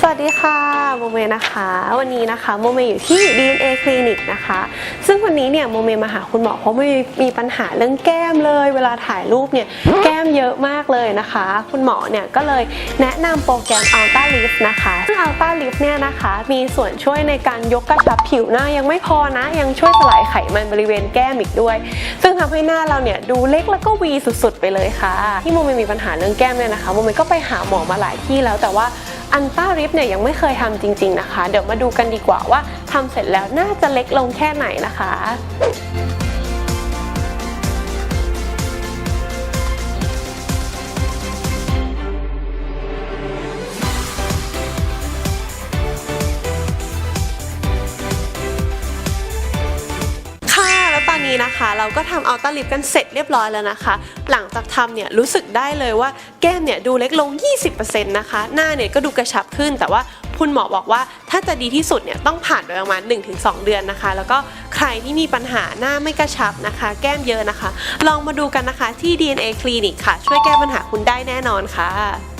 สวัสดีค่ะโมเมนะคะ วันนี้นะคะโมเมอยู่ที่ DNA คลินิกนะคะ ซึ่งวันนี้เนี่ยโมเมมาหาคุณหมอเพราะโมเมมีปัญหาเรื่องแก้มเลย เวลาถ่ายรูปเนี่ยแก้มเยอะมากเลยนะคะ คุณหมอเนี่ยก็เลยแนะนำโปรแกรม Ultra Lift นะคะซึ่ง Ultra Lift เนี่ยนะคะมีส่วนช่วยในการยกกระชับผิวหน้ายังไม่พอนะ ยังช่วยสลายไขมันบริเวณแก้มอีกด้วย ซึ่งทำให้หน้าเราเนี่ยดูเล็กแล้วก็วีสุดๆ ไปเลยค่ะ ที่โมเมมีปัญหาเรื่องแก้มเนี่ยนะคะโมเมก็ไปหาหมอมาหลายที่แล้วแต่ว่า อันต้าริฟเนี่ยยังไม่เคยทำจริง ๆนะคะ เดี๋ยวมาดูกันดีกว่าว่าทำเสร็จแล้วน่าจะเล็กลงแค่ไหนนะคะค่ะ นี้นะคะ เราก็ทำอัลต้าลิปกันเสร็จเรียบร้อยแล้วนะคะ หลังจากทำเนี่ยรู้สึกได้เลยว่าแก้มเนี่ยดูเล็กลง 20%นะคะ หน้าเนี่ยก็ดูกระชับขึ้น แต่ว่าคุณหมอบอกว่าถ้าจะดีที่สุดเนี่ยต้องผ่านไปประมาณ 1-2 เดือนนะคะ แล้วก็ใครที่มีปัญหาหน้าไม่กระชับนะคะ แก้มเยอะนะคะ ลองมาดูกันนะคะที่ DNA Clinic ค่ะ ช่วยแก้ปัญหาคุณได้แน่นอนค่ะ